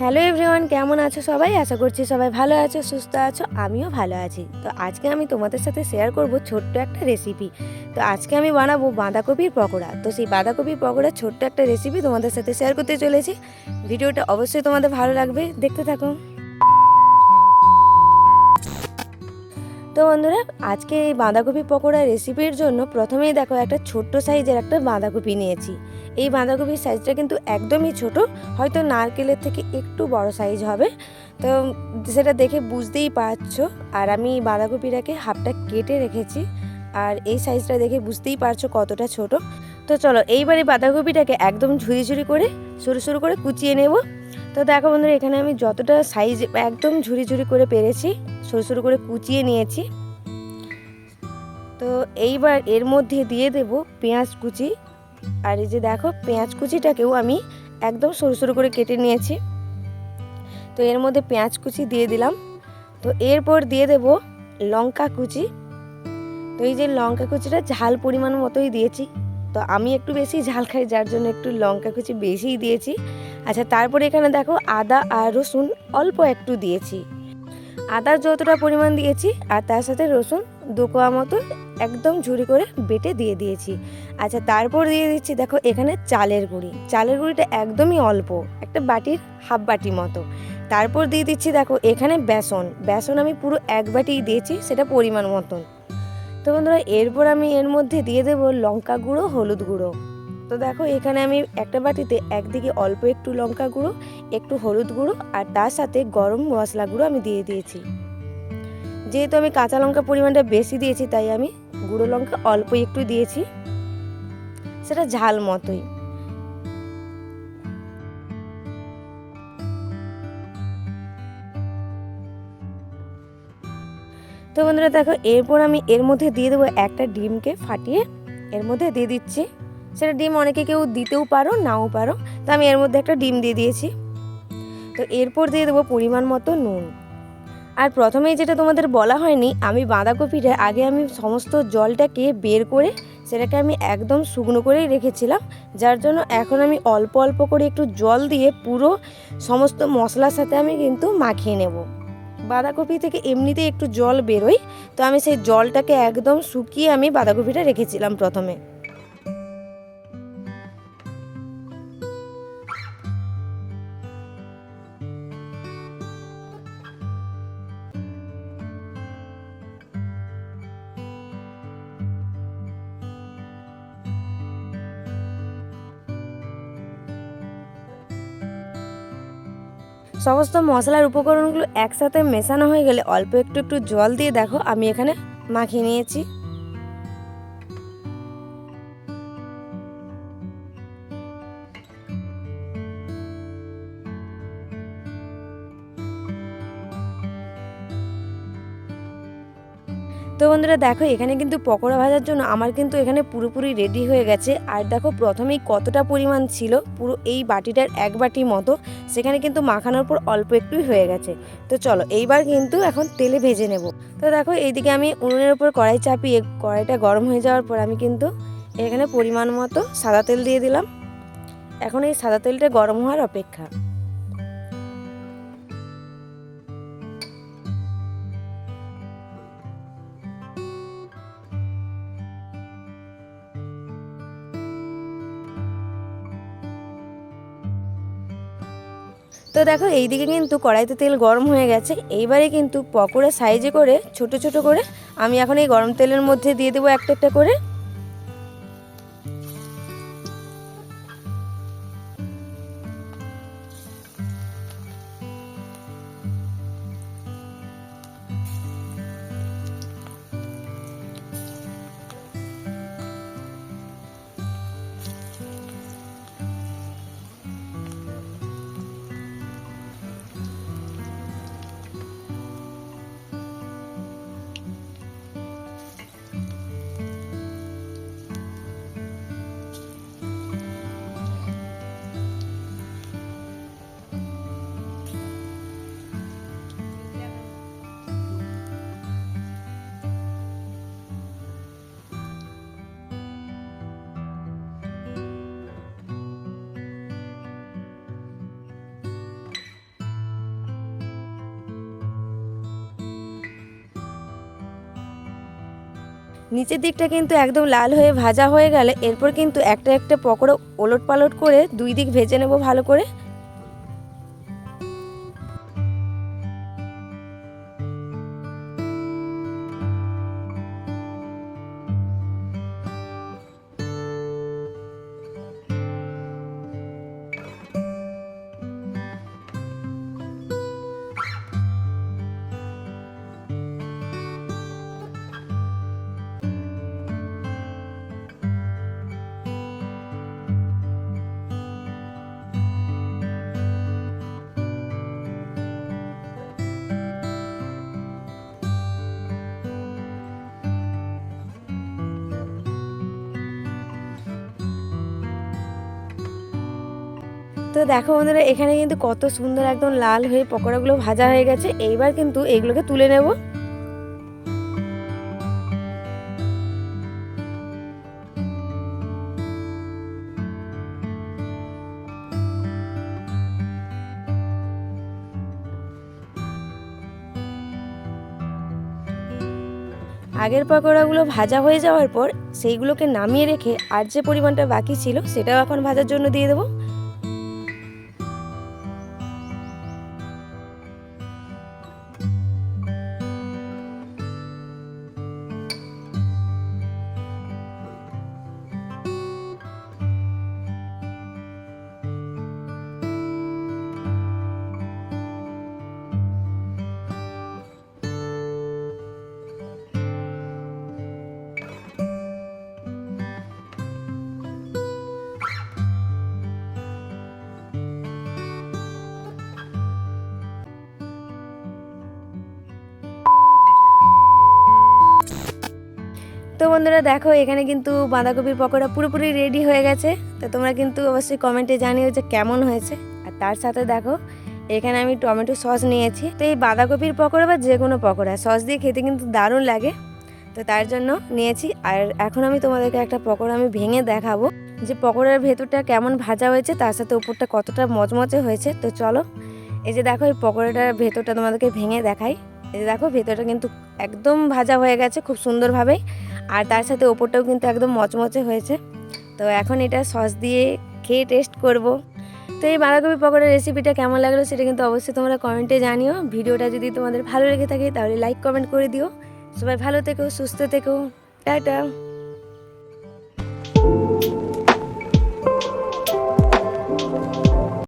Hello everyone, কেমন আছো সবাই? আশা করছি সবাই ভালো আছো, সুস্থ আছো, আমিও ভালো আছি। তো আজকে আমি তোমাদের সাথে শেয়ার করব ছোট্ট একটা রেসিপি তো আজকে আমি বানাবো বাঁধাকপির পকোড়া। তো সেই বাঁধাকপির পকোড়া ছোট্ট একটা রেসিপি তোমাদের সাথে শেয়ার করতে চলেছি। ভিডিওটা অবশ্যই তোমাদের ভালো লাগবে, দেখতে থাকো। তো বন্ধুরা, আজকে এই বাঁধাকপি পকোড়া রেসিপির জন্য প্রথমেই দেখো একটা ছোট্ট সাইজের একটা বাঁধাকপি নিয়েছি। এই বাঁধাকপির সাইজটা কিন্তু একদমই ছোট, হয়তো নারকেলের থেকে একটু বড় সাইজ হবে। তো সেটা দেখে বুঝতেই পারছ। আর আমি বাঁধাকপিটাকে হাফটা কেটে রেখেছি। আর এই সাইজটা দেখে বুঝতেই পারছ কতটা ছোট। তো চলো, এইবারে বাঁধাকপিটাকে একদম ঝুরি ঝুরি করে, সরু সরু করে কুচিয়ে নেব। তো দেখো বন্ধুরা, এখানে আমি যতটা সাইজ একদম ঝুরি ঝুরি করে পেরেছি, সরু সরু করে কুচিয়ে নিয়েছি। তো এইবার এর মধ্যে দিয়ে দেব পেঁয়াজ কুচি। আর এই যে দেখো, পেঁয়াজ কুচিটাকেও আমি একদম সরু সরু করে কেটে নিয়েছি। তো এর মধ্যে পেঁয়াজ কুচি দিয়ে দিলাম। তো এরপর দিয়ে দেব লঙ্কা কুচি। তো এই যে লঙ্কা কুচিটা ঝাল পরিমাণ মতোই দিয়েছি। তো আমি একটু বেশি ঝাল খাই, যার জন্য একটু লঙ্কা কুচি বেশিই দিয়েছি। আচ্ছা তারপরে এখানে দেখো আদা আর রসুন অল্প একটু দিয়েছি। আদার যতটা পরিমাণ দিয়েছি, আর তার সাথে রসুন দু কোয়া মতো একদম ঝুরি করে বেটে দিয়ে দিয়েছি। আচ্ছা তারপর দিয়ে দিচ্ছি দেখো এখানে চালের গুঁড়ি। চালের গুঁড়িটা একদমই অল্প, একটা বাটির হাফ বাটি মতো। তারপর দিয়ে দিচ্ছি দেখো এখানে বেসন। বেসন আমি পুরো এক বাটিই দিয়েছি, সেটা পরিমাণ মতন। তো বন্ধুরা, এরপর আমি এর মধ্যে দিয়ে দেবো লঙ্কা গুঁড়ো, হলুদ গুঁড়ো। তো দেখো এখানে আমি একটা বাটিতে একদিকে অল্প একটু লঙ্কা গুঁড়ো, একটু হলুদ গুঁড়ো, আর তার সাথে গরম মশলা গুঁড়ো আমি দিয়ে দিয়েছি। যেহেতু আমি কাঁচা লঙ্কা পরিমাণটা বেশি দিয়েছি, তাই আমি গুঁড়ো লঙ্কা অল্প একটু দিয়েছি। সেটা ঝাল মতোই। তো বন্ধুরা দেখো, এরপর আমি এর মধ্যে দিয়ে দেবো একটা ডিমকে ফাটিয়ে, এর মধ্যে দিয়ে দিচ্ছি। সেটা ডিম অনেকে কেউ দিতেও পারো, নাও পারো। তো আমি এর মধ্যে একটা ডিম দিয়ে দিয়েছি। তো এরপর দিয়ে দেবো পরিমাণ মতো নুন। আর প্রথমেই যেটা তোমাদের বলা হয়নি, আমি বাঁধাকপিটা আগে আমি সমস্ত জলটাকে বের করে সেটাকে আমি একদম শুকনো করেই রেখেছিলাম, যার জন্য এখন আমি অল্প অল্প করে একটু জল দিয়ে পুরো সমস্ত মশলার সাথে আমি কিন্তু মাখিয়ে নেব। বাঁধাকপি থেকে এমনিতেই একটু জল বেরোয়, তো আমি সেই জলটাকে একদম শুকিয়ে আমি বাঁধাকপিটা রেখেছিলাম প্রথমে। সমস্ত মশলার উপকরণগুলো একসাথে মেশানো হয়ে গেলে অল্প একটু একটু জল দিয়ে দেখো, আমি এখানে মাখিয়ে নিয়েছি। তো বন্ধুরা দেখো, এখানে কিন্তু পকোড়া ভাজার জন্য আমার কিন্তু এখানে পুরোপুরি রেডি হয়ে গেছে। আর দেখো, প্রথমেই কতটা পরিমাণ ছিল, পুরো এই বাটিটার এক বাটি মতো, সেখানে কিন্তু মাখানোর পর অল্প একটুই হয়ে গেছে। তো চলো, এইবার কিন্তু এখন তেলে ভেজে নেব। তো দেখো, এইদিকে আমি উনুনের উপর কড়াই চাপিয়ে, কড়াইটা গরম হয়ে যাওয়ার পর আমি কিন্তু এখানে পরিমাণ মতো সাদা তেল দিয়ে দিলাম। এখন এই সাদা তেলটা গরম হওয়ার অপেক্ষা। তো দেখো, এইদিকে কিন্তু কড়াইতে তেল গরম হয়ে গেছে। এইবারে কিন্তু পকোড়া সাইজে করে, ছোট ছোট করে, আমি এখন এই গরম তেলের মধ্যে দিয়ে দেবো একটা একটা করে। নিচের দিকটা কিন্তু একদম লাল হয়ে ভাজা হয়ে গেলে এরপর কিন্তু একটা একটা পকোড়া ওলট পালট করে দুই দিক ভেজে নেব ভালো করে। তো দেখো বন্ধুরা, এখানে কিন্তু কত সুন্দর একদম লাল হয়ে পকোড়াগুলো ভাজা হয়ে গেছে। এইবার কিন্তু এইগুলোকে তুলে নেব। আগের পকোড়াগুলো ভাজা হয়ে যাওয়ার পর, সেইগুলোকে নামিয়ে রেখে আর যে পরিমাণটা বাকি ছিল, সেটাও এখন ভাজার জন্য দিয়ে দেবো। তো বন্ধুরা দেখো, এখানে কিন্তু বাঁধাকপির পকোড়া পুরোপুরি রেডি হয়ে গেছে। তো তোমরা কিন্তু অবশ্যই কমেন্টে জানিও যে কেমন হয়েছে। আর তার সাথে দেখো, এখানে আমি টমেটো সস নিয়েছি। তো এই বাঁধাকপির পকোড়া বা যে কোনো পকোড়া, সস দিয়ে খেতে কিন্তু দারুণ লাগে। তো তার জন্য নিয়েছি। আর এখন আমি তোমাদেরকে একটা পকোড়া আমি ভেঙে দেখাবো। যে পকোড়ার ভেতরটা কেমন ভাজা হয়েছে, তার সাথে উপরটা কতটা মচমচে হয়েছে। তো চলো, এই যে দেখো, এই পকোড়াটার ভেতরটা তোমাদেরকে ভেঙে দেখাই। এই যে দেখো, ভেতরটা কিন্তু একদম ভাজা হয়ে গেছে খুব সুন্দরভাবে। আর তার সাথে ওপরটাও কিন্তু একদম মচমচে হয়েছে। তো এখন এটা সস দিয়ে খেয়ে টেস্ট করব। তো এই বাঁধাকপি পকোড়ার রেসিপিটা কেমন লাগল সেটা কিন্তু অবশ্যই তোমরা কমেন্টে জানিও। ভিডিওটা যদি তোমাদের ভালো লেগে থাকে তাহলে লাইক কমেন্ট করে দিও। সবাই ভালো থেকো, সুস্থ থেকো। টাটা।